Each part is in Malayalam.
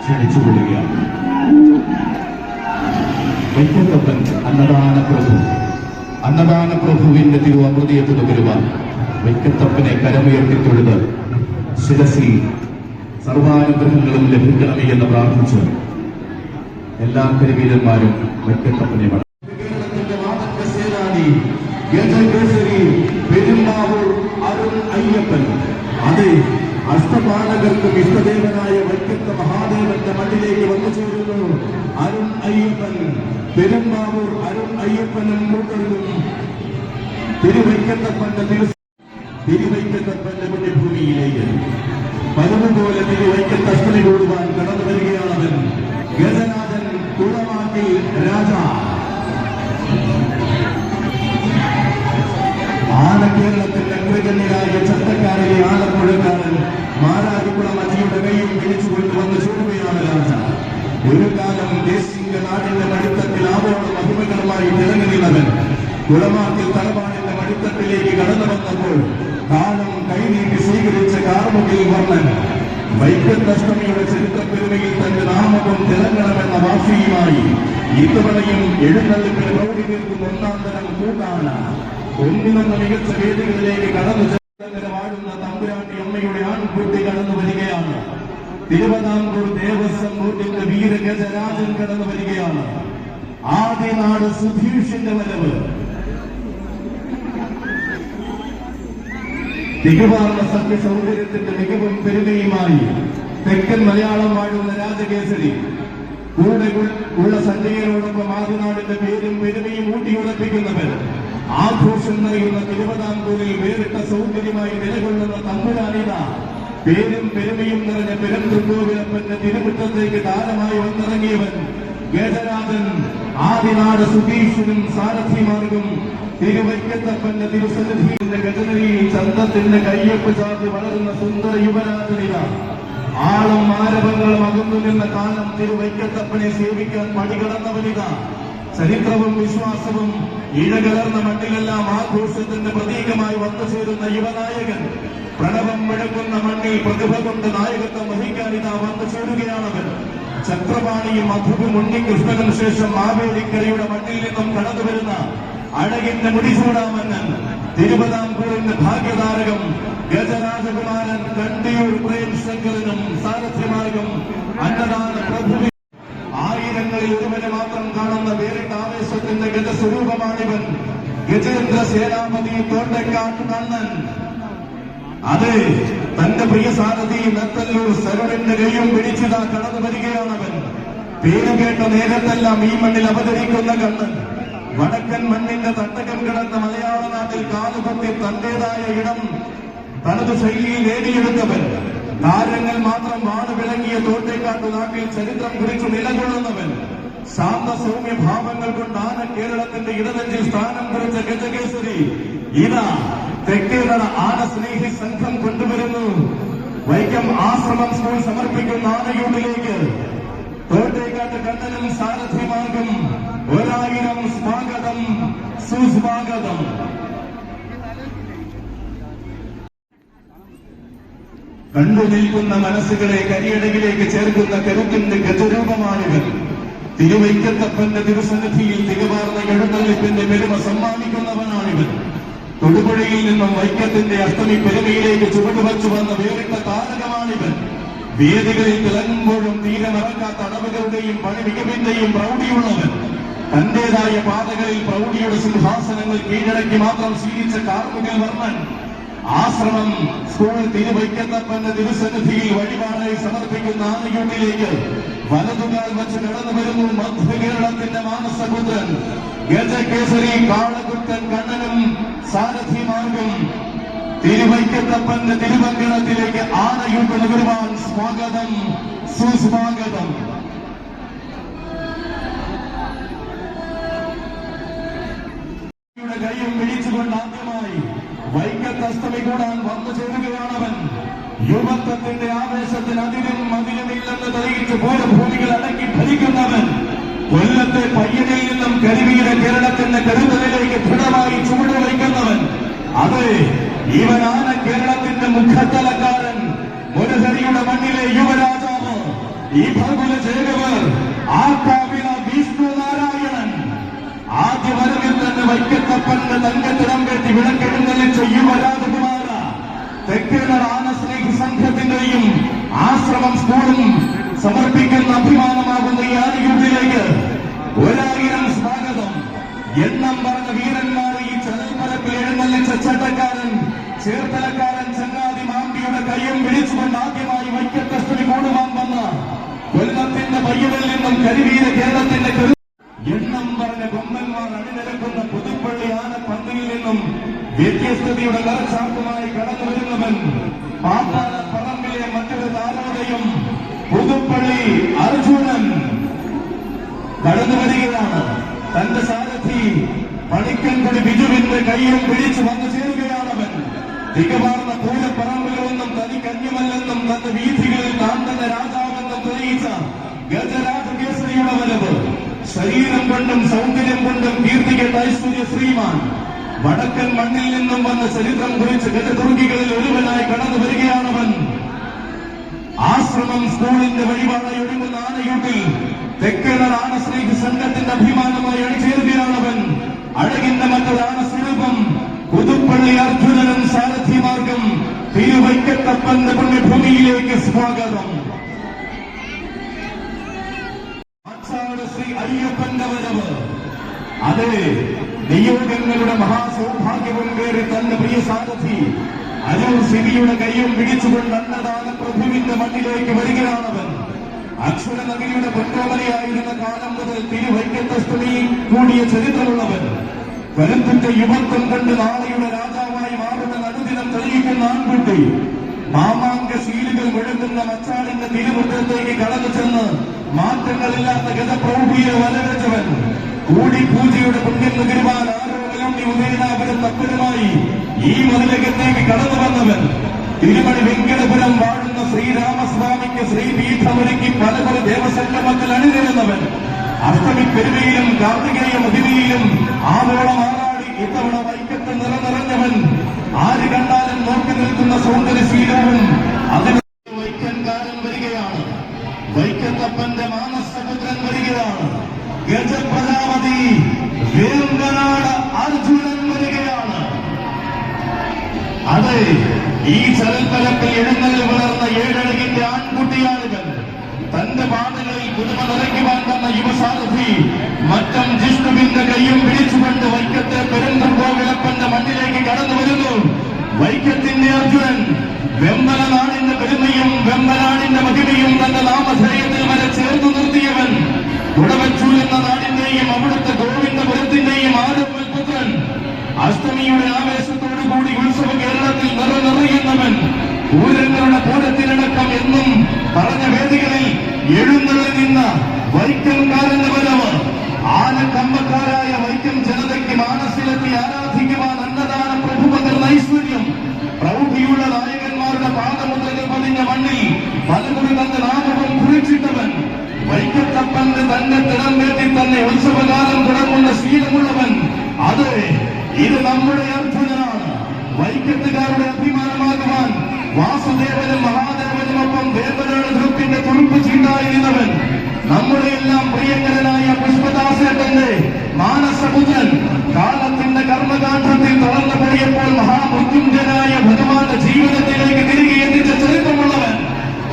ക്ഷണിച്ചുകൊള്ളുകയാണ്. വൈക്കത്തപ്പൻ അന്നദാന പ്രഭു അന്നദാന പ്രഭുവിന്റെ തിരുവമൃതിയെ തുടരുക വൈക്കത്തപ്പനെ കരമുയർത്തി തൊഴുത് ശിരസിൽ സർവാനുഗ്രഹങ്ങളും ലഭിക്കണമേ എന്ന് പ്രാർത്ഥിച്ച് എല്ലാ കരിവീരന്മാരും വൈക്കത്തപ്പനെ അയ്യപ്പൻ. അതെ അഷ്ടപാലകർക്കും ഇഷ്ടദേവനായ വൈക്കത്ത മഹാദേവന്റെ മണ്ണിലേക്ക് വന്നു ചേരുന്നു. അരുൺ അയ്യപ്പൻ പെരുമ്പാവൂർ അരുൺ അയ്യപ്പനും കൂട്ടരും തിരുവൈക്കത്തപ്പന്റെ തിരു തിരുവൈക്കത്തപ്പന്റെ പുണ്യഭൂമിയിലേക്ക് പതിവ് പോലെ തിരുവൈക്കത്ത് അഷ്ടമി കൂടുവാൻ കടന്നു വരികയാണവൻ ഒന്നിനൊന്ന് മികച്ച വേദികളിലേക്ക് കടന്നു ചെന്നങ്ങനെ വാഴുന്ന തമ്പുരാട്ടി അമ്മയുടെ ആൺകുട്ടി കടന്നു വരികയാണ്. തിരുവിതാംകൂർ ദേവസ്വം ബോർഡിന്റെ വീരഗജരാജൻ കടന്നു വരികയാണ്. ആദ്യ നാട് സുധീഷിന്റെ വരവ്. തികവാർന്ന സത്യ സൗകര്യത്തിന്റെ മികവും പെരുമയുമായി തെക്കൻ മലയാളം വാഴുന്ന രാജകേസരി. കൂടെ ഉള്ള സഞ്ജയനോടൊപ്പം ആദ്യനാടിന്റെ പേരും പെരുമയും ഊട്ടിയുറപ്പിക്കുന്നവർ ആഘോഷം നൽകുന്ന തിരുവിതാംകൂറിൽ വേറിട്ട സൗന്ദര്യമായി നിലകൊള്ളുന്ന തമ്പുരാനിത പേരും പെരുമയും നിറഞ്ഞ പെരുന്തുണ്ടോവിലപ്പന്റെ തിരുമുറ്റത്തേക്ക് താരമായി വന്നിറങ്ങിയവൻ ഗജരാജൻ. ആദിനാട് സുധീഷനും സാരഥിമാർഗും തിരുവൈക്കത്തപ്പന്റെ തിരുസന്നിധിയുടെ ഗജനരിയിൽ ചന്തത്തിന്റെ കയ്യൊപ്പ് ചാർത്തി വളരുന്ന സുന്ദര യുവരാജനിത. ആളും ആരവങ്ങളും അകന്നു നിന്ന കാലം തിരുവൈക്കത്തപ്പനെ സേവിക്കാൻ പടികടന്നവനിത. ചരിത്രവും വിശ്വാസവും ഇഴകലർന്ന മണ്ണിലെല്ലാം ആഘോഷത്തിന്റെ പ്രതീകമായി വന്നു ചേരുന്ന യുവനായകൻ. പ്രണവം മുഴക്കുന്ന മണ്ണിൽ പ്രതിഭ കൊണ്ട് നായകത്വം വഹിക്കാൻ ഇതാ വന്നു ചേരുകയാണവൻ. ചക്രപാണിയും മധുവും ഉണ്ണികൃഷ്ണനും ശേഷം മാവേലിക്കരയുടെ മണ്ണിൽ നിന്നും കടന്നു വരുന്ന അഴകിന്റെ മുടിചൂടാമന്നൻ തിരുവിതാംകൂറിന്റെ ഭാഗ്യതാരകം ഗജരാജകുമാരൻ കണ്ടിയൂർ പ്രേം ശങ്കറിനും സാരഥ്യമാർഗം അന്നദാന പ്രഭുവി ഒരുവനെ മാത്രം കാണുന്ന വേറിട്ട ആവേശത്തിന്റെ ഗജസ്വരൂപമാണിവൻ ഗജേന്ദ്ര സേനാപതി തോട്ടക്കാട്ട് കണ്ണൻ അതെ തന്റെ പ്രിയ സാരഥി നത്തല്ലൂർ സരുണിന്റെ കൈയും പിടിച്ചിതാ കടന്നു വരികയാണവൻ പേര് കേട്ട നേരത്തെല്ലാം ഈ മണ്ണിൽ അവതരിക്കുന്ന കണ്ണൻ. വടക്കൻ മണ്ണിന്റെ തട്ടകം കിടന്ന മലയാള നാട്ടിൽ കാലുപത്തി തന്റേതായ ഇടം തനത് ശൈലിയിൽ നേടിയെടുത്തവൻ. താരങ്ങൾ മാത്രം വാണ് വിളങ്ങിയ തോട്ടേക്കാട്ട് നാട്ടിൽ ചരിത്രം കുറിച്ചു നിലകൊള്ളുന്നവൻ. ശാന്ത സൗമ്യ ഭാവങ്ങൾ കൊണ്ടാണ് കേരളത്തിന്റെ ഇടതഞ്ചിൽ സ്ഥാനം കുറിച്ച ഗജകേസരി. ഇതാ തെക്കേനട ആന സ്നേഹി സംഘം കൊണ്ടുവരുന്നു. വൈക്കം ആശ്രമം സ്കൂൾ സമർപ്പിക്കുന്ന ആനയൂട്ടിലേക്ക്. തോട്ടേക്കാട്ട് കണ്ണനും സാരഥിമാർഗം. ഒരായിരം സ്വാഗതം. സുസ്വാഗതം. കണ്ടു നിൽക്കുന്ന മനസ്സുകളെ കരിയടകിലേക്ക് ചേർക്കുന്ന കരുത്തിന്റെ ഗജരൂപമാണിവൻ തിരുവൈക്കത്തപ്പന്റെ തിരുസന്നിധിയിൽ തികവാർന്ന എഴുന്നള്ളിപ്പിന്റെ പെരുമ സമ്മാനിക്കുന്നവനാണിവൻ തൊടുപുഴയിൽ നിന്നും വൈക്കത്തിന്റെ അഷ്ടമി പെരുമയിലേക്ക് ചുവടുവച്ചു വന്ന വേറിട്ട താരകമാണിവൻ വേദികളിൽ തിളങ്ങുമ്പോഴും തീരമറക്കാത്ത അടവുകളുടെയും പണി മികവിന്റെയും പ്രൗഢിയുള്ളവൻ. തന്റേതായ പാതകളിൽ പ്രൗഢിയുടെ സിംഹാസനങ്ങൾ കീഴടക്കി മാത്രം സ്വീകരിച്ച കാർമുകിൽ വർണൻ ആശ്രമം സ്കൂൾ തിരുവൈക്കത്തപ്പന്റെ ദിവസനിധിയിൽ വഴിപാടായി സമർപ്പിക്കുന്ന ആനയൂട്ടിലേക്ക് വലതുകാൽ വച്ച് കടന്നു വരുന്നു മധ്യകേരളത്തിന്റെ മാനസപുത്രൻ. ഗജകേസരി കാളകുട്ടൻ കണ്ണനും സാരഥിമാർഗം തിരുവൈക്കത്തപ്പന്റെ തിരുവങ്കണത്തിലേക്ക് ആനയൂട്ട് നുകരുവാൻ സ്വാഗതം സുസ്വാഗതം. കൈയും പിടിച്ചുകൊണ്ട് ആദ്യമായി അസ്തമി കൂടാൻ വന്നു ചേരുകയാണവൻ യുവത്വത്തിന്റെ ആവേശത്തിൽ അതിനും അതിരുമില്ലെന്ന് തെളിയിച്ച് ഭൂമികൾ അടക്കി ഭരിക്കുന്നവൻ കൊല്ലത്തെ പയ്യനിൽ നിന്നും കരുവീര കേരളത്തിന്റെ കരുതലിലേക്ക് ദൃഢമായി ചുവട് വയ്ക്കുന്നവൻ അതെ ഇവനാണ് കേരളത്തിന്റെ മുഖത്തലക്കാരൻ. മുരഹരിയുടെ മണ്ണിലെ യുവരാജാവ്. ഈ ഭഗുല ജേകവർ അർജുനൻ കടന്നു വരികയാണ്. തന്റെ സാരഥി പണിക്കൻകുടി ബിജുവിന്റെ കയ്യിൽ പിടിച്ചു വന്നു ചേരുകയാണവൻ തികവാർന്ന പൂരപ്പറമ്പുകളൊന്നും തനിക്കന്യമല്ലെന്നും തന്റെ വീഥികളിൽ താൻ തന്നെ രാജാവെന്നും തെളിയിച്ച ഗജരാജകേസരിയുടെ വരവ് ശരീരം കൊണ്ടും സൗന്ദര്യം കൊണ്ടും കീർത്തികേട്ട ഐശ്വര്യ ശ്രീമാൻ. വടക്കൻ മണ്ണിൽ നിന്നും വന്ന ചരിത്രം കുറിച്ച് ഗജതുർഗികളിൽ ഒരുവനായി കടന്നു വരികയാണവൻ ആശ്രമം സ്കൂളിന്റെ വഴിപാടായി ഒഴുകുന്ന ആനയൂട്ടിൽ തെക്കേണർ ആനസ്നേഹി സംഘത്തിന്റെ അഭിമാനമായി അണിചേരുകയാണവൻ. അഴകിന്റെ മറ്റൊരു ആനസ്വരൂപം പുതുപ്പള്ളി അർജുനനും സാരഥിമാർഗം തിരുവൈക്കത്തപ്പന്റെ പുണ്യഭൂമിയിലേക്ക് സ്വാഗതം. ശ്രീ അയ്യപ്പന്റെ വരവ്. അതെ നിയോഗങ്ങളുടെ മഹാസൗഭാഗ്യവും കയറി തന്റെ പ്രിയ സാരഥി അരൂർ സിബിയുടെ കൈയും പിടിച്ചുകൊണ്ട് അന്നദാന പ്രഭുവിന്റെ മണ്ണിലേക്ക് വരികയാണവൻ. അക്ഷര നഗരിയുടെ പൊന്നോമനയായിരുന്ന കാലം മുതൽ തിരുവൈക്കത്തസ്തുതി കൂടിയ ചരിത്രമുള്ളവൻ. വരത്തിന്റെ യുവത്വം കണ്ട് നാളെയുടെ രാജാവായി മാറുന്ന നടുദിനം തെളിയിക്കുന്ന ആൺകുട്ടി. മാമാങ്ക ശീലുകൾ മുഴങ്ങുന്ന മച്ചാടിന്റെ തിരുവൃത്തത്തേക്ക് കടന്നു ചെന്ന് മാറ്റങ്ങളില്ലാത്ത ഗതപ്രൗഢിയെ വലരച്ചവൻ കൂടി പൂജയുടെ പുണ്യം നുകരുവാൻ ആരോഗ്യം ഉദയനാപുരം തപ്പനുമായി ഈ മതിലകത്തേക്ക് കടന്നു വന്നവൻ തിരുമണി വെങ്കടപുരം വാഴുന്ന ശ്രീരാമസ്വാമിക്ക് ശ്രീപീഠമൊരുക്കി പല പല ദേവസംഗമത്തിൽ അണിനിരുന്നവൻ. അഷ്ടമി പെരുമയിലും കാർത്തികേയ മഹിമയിലും ആവോളം ആറാടി ഇത്തവണ വൈക്കത്ത് നിറനിറഞ്ഞവൻ. ആര് കണ്ടാലും നോക്കി നിൽക്കുന്ന സൗന്ദര്യശീലവും അതിന് വൈക്കൻകാരൻ വരികയാണ്. വൈക്കത്തപ്പന്റെ മാനസപുത്രൻ വരികയാണ്. ഗജപ്രജാപതി വേങ്കനാട് അർജുനൻ വരികയാണ്. അതെ ഈ ചരൽപ്പരപ്പിൽ എഴുന്നള്ളി വളർന്ന ഏഴഴകിന്റെ ആൺകുട്ടിയാണിവൻ. തന്റെ പാതകളിൽ പുതുമ നിറയ്ക്കുവാൻ വന്ന യുവസാരഥി മറ്റം ജിഷ്ണുവിന്റെ കൈയും പിടിച്ചുകൊണ്ട് വൈക്കത്തെ പെരുന്തോവിലപ്പന്റെ മണ്ണിലേക്ക് കടന്നു വരുന്നു. വൈക്കത്തിന്റെ അർജുനൻ വെമ്പല നാടിന്റെ പെരുമയും വെമ്പനാടിന്റെ മഹിമയും തന്റെ നാമധേയത്തിൽ വരെ ചേർന്നു നിർത്തിയവൻ. കുടവച്ചൂർ എന്ന നാടിന്റെയും അവിടുത്തെ പുത്രൻ അഷ്ടമിയുടെ ആവേശത്തോടു കൂടി ഉത്സവ കേരളത്തിൽ നിറനിറയുന്നവൻ പൂരങ്ങളുടെ പൂരത്തിനടക്കം എന്നും പറഞ്ഞ വേദികളിൽ എഴുന്നള്ളി നിന്ന വൈക്കംകാരന്റെ വരവ് ആനക്കമ്പക്കാരായ വൈക്കം ജനതയ്ക്ക് മാനസിലെത്തി ആരാധിക്കുവാൻ അന്നദാന പ്രഭു പകർന്ന ഐശ്വര്യം പ്രൗഢിയുള്ള നായകന്മാരുടെ പാദമുദ്രകൾ പതിഞ്ഞ മണ്ണിൽ പലകുറി തന്റെ നാമവും കുറിച്ചിട്ടവൻ വൈക്കത്തപ്പന്റെ തന്നെ തിടം തന്നെ ഉത്സവകാലം തുടങ്ങുന്ന ശീലമുള്ളവൻ അതെ ഇത് നമ്മുടെ അർജുനനാണ്. വൈക്കത്തുകാരുടെ അഭിമാനമാകുവാൻ വാസുദേവനും മഹാദേവനുമൊപ്പം ദേവനാണ് ഗ്രൂപ്പിന്റെ തുറുപ്പ് ചീണ്ടായിരുന്നവൻ. നമ്മുടെ എല്ലാം പ്രിയങ്കരനായ പുഷ്പദാസേട്ടന്റെ മാനസപുത്രൻ കാലത്തിന്റെ കർമ്മകാന്ഡത്തിൽ തുറന്നു പോയപ്പോൾ മഹാമൃത്യുഞ്ജനായ ഭഗവാന്റെ ജീവിതത്തിലേക്ക് തിരികെ എത്തിച്ച ചരിത്രമുള്ളവൻ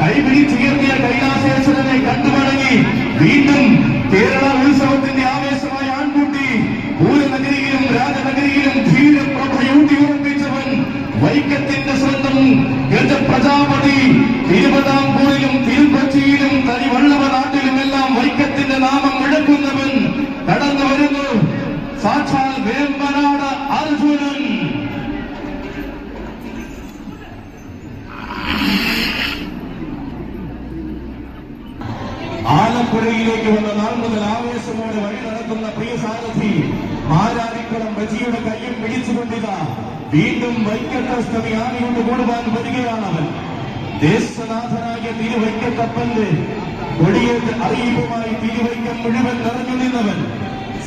കൈപിടിച്ചുയർത്തിയ കൈലാസേശ്വരനെ കണ്ടുമടങ്ങി വീണ്ടും കേരള ഉത്സവത്തിന്റെ ആവേശമായ ഗജപ്രജാപതി തിരുവിതാംകൂറിലും തിരുക്കൊച്ചിയിലും നാട്ടിലും എല്ലാം വൈക്കത്തിന്റെ നാമം മുഴക്കുന്നവൻ കടന്നു വരുന്നു. സാക്ഷാൽ വേമ്പനാട് അർജുനൻ. ആലപ്പുഴയിലേക്ക് വന്ന നാൾ മുതൽ ആവേശമോടെ വഴി നടത്തുന്ന പ്രിയ സാരഥി മാരാരിക്കുളം ബജിയുടെ കയ്യിൽ പിടിച്ചുകൊണ്ടിത. വീണ്ടും വൈക്കട്ടഷ്ടമി ആനയോട് കൂടുവാൻ വരികയാണവൻ ദേശനാഥനായ തിരുവൈക്കത്തപ്പന്റെ കൊടിയേറ്റ് അറിയിപ്പുമായി തിരുവൈക്കം മുഴുവൻ നിറഞ്ഞു നിന്നവൻ.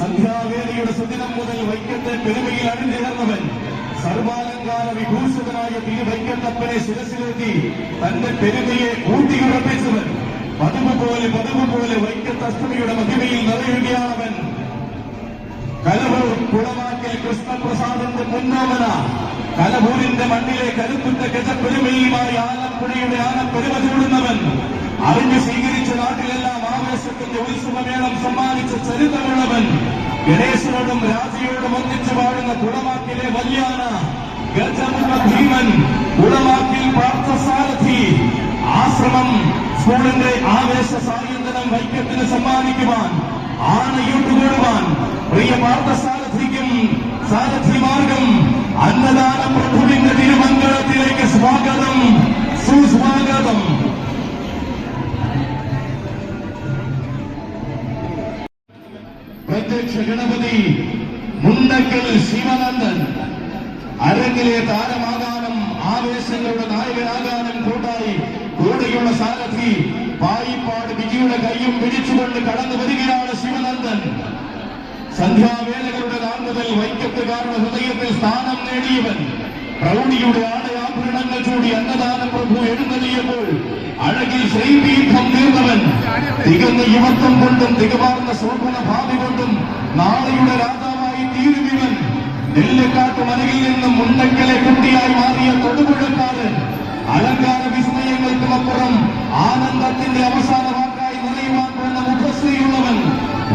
സന്ധ്യാവേദിയുടെ സുദിനം മുതൽ വൈക്കത്തെ പെരുമയിൽ അണിനിരന്നവൻ. സർവാലങ്കാര വിഭൂഷിതനായ തിരുവൈക്കത്തപ്പനെ ശിരസിലെത്തി തന്റെ പെരുമയെ ഊട്ടിയുറപ്പിച്ചവൻ പതിവ് പോലെ പതിവ് പോലെ വൈക്കത്തഷ്ടമിയുടെ മഹിമയിൽ നിറയുകയാണവൻ കലവൂർ കുളമാക്കിൽ കൃഷ്ണപ്രസാദിന്റെ മുന്നോമന കലഹൂരിന്റെ മണ്ണിലെ കരുത്തുറ്റ ഗജപ്പെരുമയുമായി ആലപ്പുഴയുടെ ആനപ്പെരുമ ചൂടുന്നവൻ അറിഞ്ഞു സ്വീകരിച്ച നാട്ടിലെല്ലാം ആവേശത്തിന്റെ ഉത്സവമേളം സമ്മാനിച്ച ചരിത്രമുള്ളവൻ. ഗണേശനോടും രാജയോടും ഒന്നിച്ചു പാടുന്ന കുളമാക്കിലെ വല്യാന. ഗജമുഖ ഭീമൻ കുളമാക്കിൽ പാർത്ഥസാരഥി. ആശ്രമം സ്കൂളിന്റെ ആവേശ സായന്തനം വൈക്കത്തിന് സമ്മാനിക്കുവാൻ ആനയൂട്ടുകൊടുവാൻ പ്രിയ പാർത്ഥസാരഥിക്കും സാരഥി മാർഗം അന്നദാന പ്രഭുവിന്റെ തിരുമംഗളത്തിലേക്ക് സ്വാഗതം സുസ്വാഗതം. പ്രത്യക്ഷ ഗണപതി മുണ്ടക്കൽ ശിവനന്ദൻ. അരങ്ങിലെ താരമാകാനും ആവേശങ്ങളുടെ നായകനാകാനും കൂട്ടായി കൂടെയുള്ള സാരഥി പായിപ്പാട് വിജിയുടെ കൈയും പിടിച്ചുകൊണ്ട് കടന്നു വരികയാണ് ശിവനന്ദൻ. സന്ധ്യാവേലകളുടെ നാൾ മുതൽ വൈക്കത്തുകാരുടെ ഹൃദയത്തിൽ സ്ഥാനം നേടിയവൻ. പ്രൗഢിയുടെ ആടയാഭരണങ്ങൾ ചൂടി അന്നദാന പ്രഭു എഴുന്നള്ളിയപ്പോൾ അഴകിൽ ശ്രീപീഠം തീർന്നവൻ തികഞ്ഞ യുവത്വം കൊണ്ടും തികവാർന്ന സ്വർഗുണ ഭാവി കൊണ്ടും നാളെയുടെ രാജാവായി തീരുമിവൻ നെല്ലിക്കാട്ട് മലയിൽ നിന്നും മുണ്ടക്കലെ കുട്ടിയായി മാറിയ തൊടുപുഴക്കാരൻ. അലങ്കാര വിസ്മയങ്ങൾക്കുമപ്പുറം ആനന്ദത്തിന്റെ അവസാന വാക്കായി നിറയുവാൻ പോകുന്ന മുഖശ്രീയുള്ളവൻ.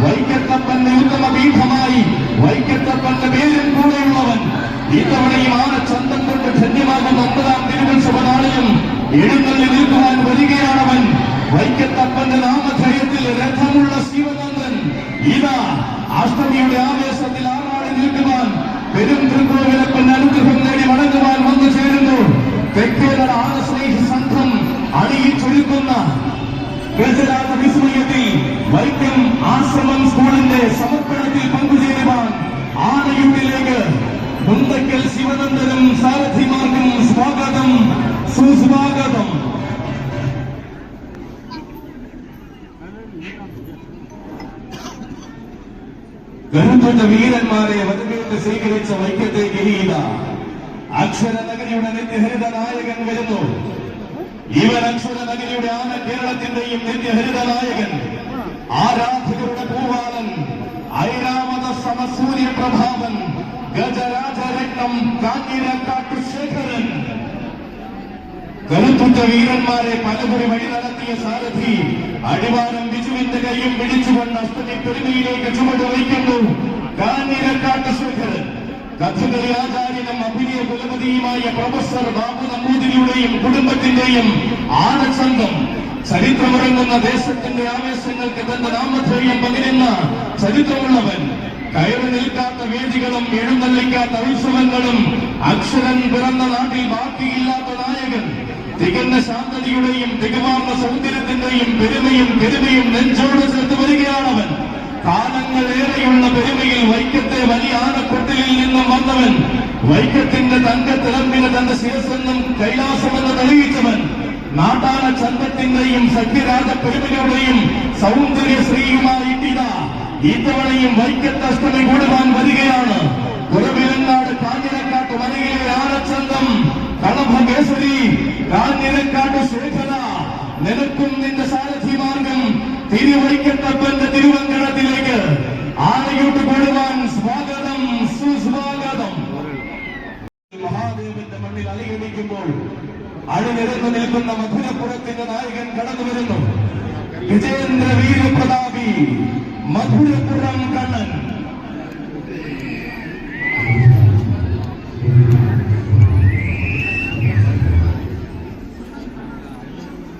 വൈക്കത്തപ്പന്റെ ഉത്തമ പീഠമായി വൈക്കത്തപ്പന്റെ പേരിൽ കൂടെയുള്ളവൻ. ഇത്തവണയും ആന ചന്തം കൊണ്ട് ധന്യമാകുന്ന ഒമ്പതാം തിരുവത്സവ നാളിലും എഴുന്നള്ളി ഗരുത്തുറ്റ വീരന്മാരെ വരവേറ്റ് സ്വീകരിച്ച വൈക്കത്തെ ഗിരീത അക്ഷര നഗരിയുടെ നിത്യഹരിത നായകൻ വരുന്നു. ഇവൻ അക്ഷര നഗരിയുടെ ആന കേരളത്തിന്റെയും നിത്യഹരിത നായകൻ. ആരാധകരുടെ പൂവാലൻ ഐരാമത സമസൂര്യ പ്രഭാവൻ ഗജരാജരത്നം കാഞ്ഞിരക്കാട്ടു ശേഖരൻ. കരുത്തുറ്റ വീരന്മാരെ പലകുറി വഴി നടത്തിയ സാരഥി അടിവാരം ബിജുവിന്റെ കൈയും പിടിച്ചുകൊണ്ട് അഷ്ടമി പെരുമയിലേക്ക് കാഞ്ഞിരക്കാട്ട് ശേഖരൻ കഥകളി ആചാര്യനും അഭിനയ കുലപതിയുമായ പ്രൊഫസർ ബാബു നമ്പൂതിരിയുടെയും കുടുംബത്തിന്റെയും ആനസംഘം ചരിത്രമുറങ്ങുന്ന ദേശത്തിന്റെ ആവേശങ്ങൾക്ക് തന്റെ നാമധേയം പകരുന്ന ചരിത്രമുള്ളവൻ. കയറി നിൽക്കാത്ത വേദികളും എഴുന്നള്ളിക്കാത്ത ഉത്സവങ്ങളും അക്ഷരൻ പിറന്ന നാട്ടിൽ ബാക്കിയില്ലാത്ത നായകൻ. തികഞ്ഞ ശാന്തതയുടെയും തികവാർന്ന സൗന്ദര്യത്തിന്റെയും പെരുമയും പെരുമയും നെഞ്ചോട് ചേർത്ത് വരികയാണവൻ കാലങ്ങളേറെയുള്ള പെരുമയിൽ വൈക്കത്തെ വലിയ ആനക്കൊട്ടിലിൽ നിന്നും വന്നവൻ. വൈക്കത്തിന്റെ തങ്ക തിളമ്പിന് തന്റെ ശിരസെന്നും കൈലാസമെന്ന് തെളിയിച്ചവൻ. നാട്ടാന ചന്തത്തിന്റെയും സഖ്യരാജ പെരുമയുടെയും സൗന്ദര്യ ശ്രീയുമായി ഇത്തവണയും വൈക്കത്ത് അഷ്ടമി കൂടുവാൻ വരികയാണ്. കുറവിലങ്ങാട് കാഞ്ഞിരക്കാട്ട് വരികയിലെ ആനച്ചന്തം കളഭകേസരി അണിനിരന്നു നിൽക്കുന്ന മധുരപ്പുറത്തിന്റെ നായകൻ കടന്നു വരുന്നു. വിജയേന്ദ്ര വീരപ്രതാപി മധുരപുരം കണ്ണൻ.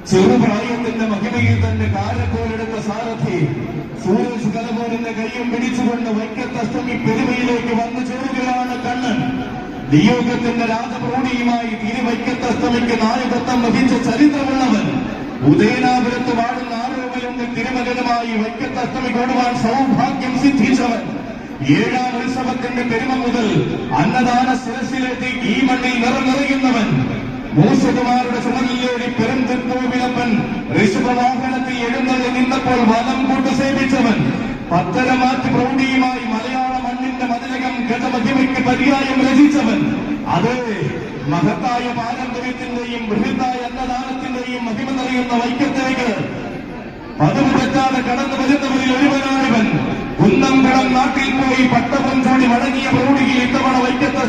ചെറുപ്രായത്തിന്റെ മഹിമയിൽ തന്നെ കാലക്കോലെടുത്ത സാരഥി സൂരജ് കലപോലിന്റെ കൈയും പിടിച്ചുകൊണ്ട് വൈക്കത്തഷ്ടമി പെരുമയിലേക്ക് വന്നു ചേരുകയാണ് കണ്ണൻ. നിയോഗത്തിന്റെ രാജപ്രൗഢിയുമായി തിരുവൈക്കത്തഷ്ടമിക്ക് നായകത്വം വഹിച്ച ചരിത്രമുള്ളവൻ ഉദയനാപുരത്ത് വാഴുന്ന ആരോപലുണ്ട് തിരുമകനുമായി വൈക്കത്തഷ്ടമി കൂടുവാൻ സൗഭാഗ്യം സിദ്ധിച്ചവൻ. ഏഴാം ഉത്സവത്തിന്റെ പെരുമ മുതൽ അന്നദാന ശിരസിലെത്തി ഈ മണ്ണിൽ നിറനിറയുന്നവൻ. മൂസകുമാരുടെ ചുമലിലേറി പെരുന്തിരുവിളപ്പൻ ഋഷഭവാഹനത്തിൽ എഴുന്നള്ളി നിന്നപ്പോൾ വനം കൂട്ടു സേവിച്ചവൻ. പത്തരമാറ്റ് പ്രൗഢിയുമായി മലയാള മണ്ണിന്റെ മതിലകം ഗജമഹിമയ്ക്ക് പര്യായം രചിച്ചവൻ. അത് മഹത്തായ പാരമ്പര്യത്തിന്റെയും ബൃഹത്തായ അന്നദാനത്തിന്റെയും മഹിമ നിറയുന്ന വൈക്കത്തേക്ക് പതിവ് തെറ്റാതെ കടന്നു വരുന്നവരിൽ ഒരുവനായവൻ കുന്നം കടം നാട്ടിൽ പോയി പട്ടപൊഞ്ചൂടി മടങ്ങിയ പ്രൗഢിയിൽ ഇത്തവണ വൈക്കത്തെ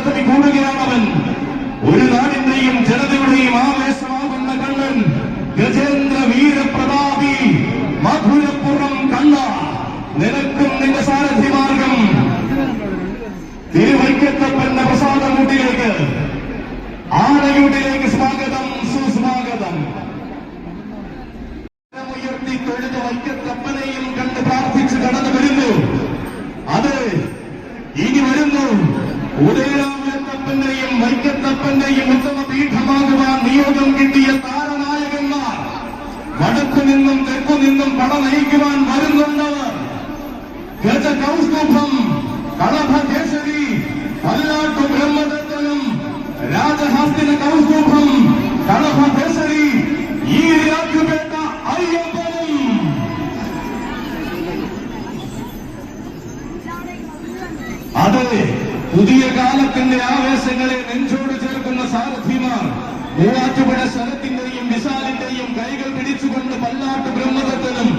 ആറ്റുപുഴ ശരത്തിന്റെയും വിശാലിന്റെയും കൈകൾ പിടിച്ചുകൊണ്ട് പല്ലാട്ട് ബ്രഹ്മദത്തനും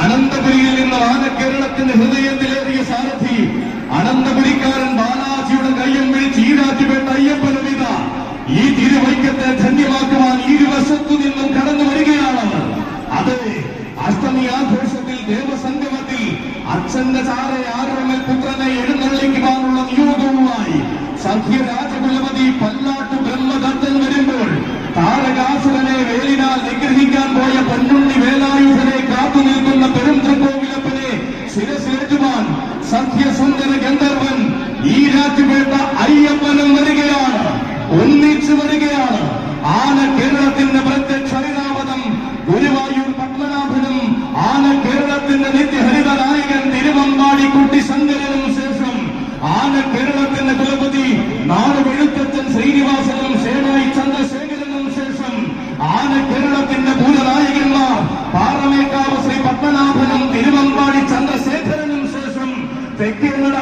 അനന്തപുരിയിൽ നിന്ന് ആനക്കേരളത്തിന്റെ ഹൃദയത്തിലേറിയ സാരഥി അനന്തപുരിക്കാരൻ ബാലാജിയുടെ കയ്യം പിടിച്ച് ഈരാറ്റുപേട്ട അയ്യപ്പനുമിത ഈ തിരുവൈക്കത്തെ ധന്യമാക്കുവാൻ ഇരുവശത്തു നിന്നും കടന്നു വരികയാണ് അതെ അഷ്ടമി ആഘോഷത്തിൽ ദേവസംഗമത്തിൽ അച്ഛന്റെ ചാറെ ആരോമൽ പുത്രനെ എഴുന്നള്ളിക്കുവാനുള്ള നിയോഗവുമായി സഖ്യരാ സത്യസുന്ദര ഗന്ധർവൻ ഈ രാത്രി രാജ്യപേട്ട അയ്യപ്പനും വരികയാണ്. ഒന്നിച്ചു വരികയാണ്. ആന കേരളത്തിന്റെ പ്രത്യക്ഷ ഹരിനാമതം ഗുരുവായൂർ പത്മനാഭനും ആന കേരളത്തിന്റെ നിത്യഹരിത നായകൻ തിരുവമ്പാടി കുട്ടി ശങ്കരനും ശേഷം ആന കേരളത്തിന്റെ കുലപതി നാട് വെളുത്തച്ഛൻ ശ്രീ Thank you.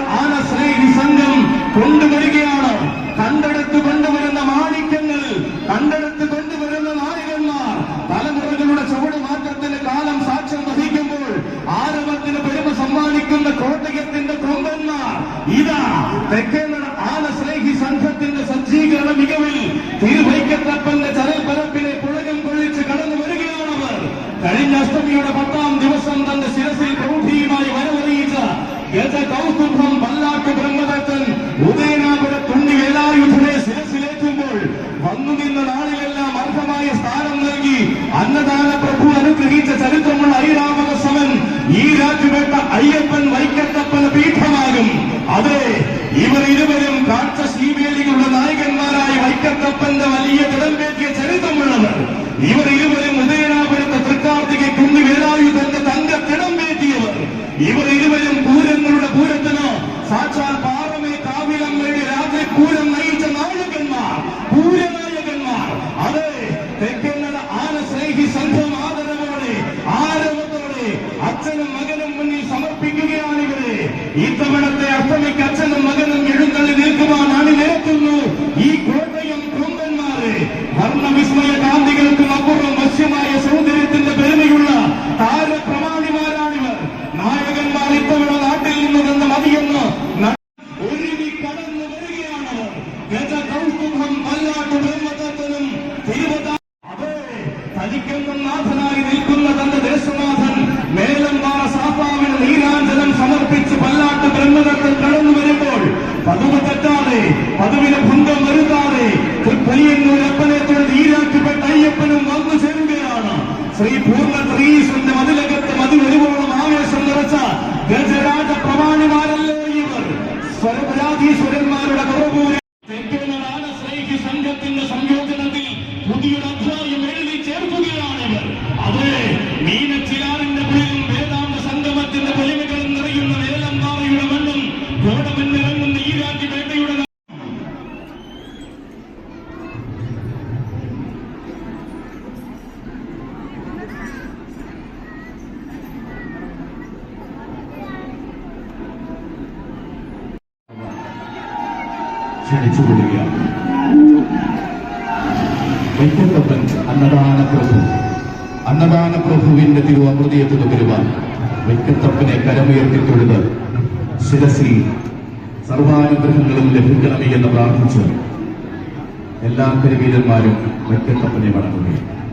ನೀನು തിരുനാളിന്റെ തിരുവമൃതിയെത്തു നുകരുവാൻ മിക്കത്തപ്പനെ കരമുയർത്തി തൊഴുത് ശിരസിൽ സർവാനുഗ്രഹങ്ങളും ലഭിക്കണമേ എന്ന് പ്രാർത്ഥിച്ച് എല്ലാ കരുവീരന്മാരും വെക്കത്തപ്പനെ വണങ്ങുകയാണ്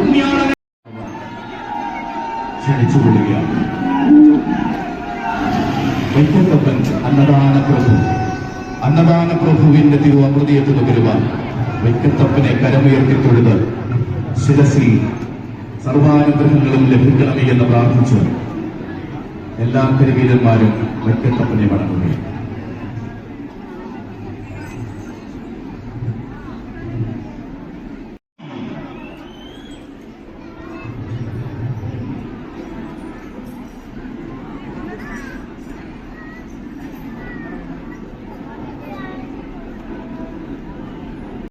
ഉണ്ണിയാളനെ ക്ഷണിച്ചുകൊള്ളുകയാണ് വൈക്കത്തപ്പൻ അന്നദാന പ്രഭു. അന്നദാന പ്രഭുവിന്റെ തിരുവമൃതിയെ പകരുവാൻ വൈക്കത്തപ്പനെ കരമുയർത്തി തൊഴുത് ശിരസിൽ സർവാനുഗ്രഹങ്ങളും ലഭിക്കണമേ എന്ന് പ്രാർത്ഥിച്ച് എല്ലാ കരിവീരന്മാരും വൈക്കത്തപ്പനെ വണങ്ങുകയാണ്.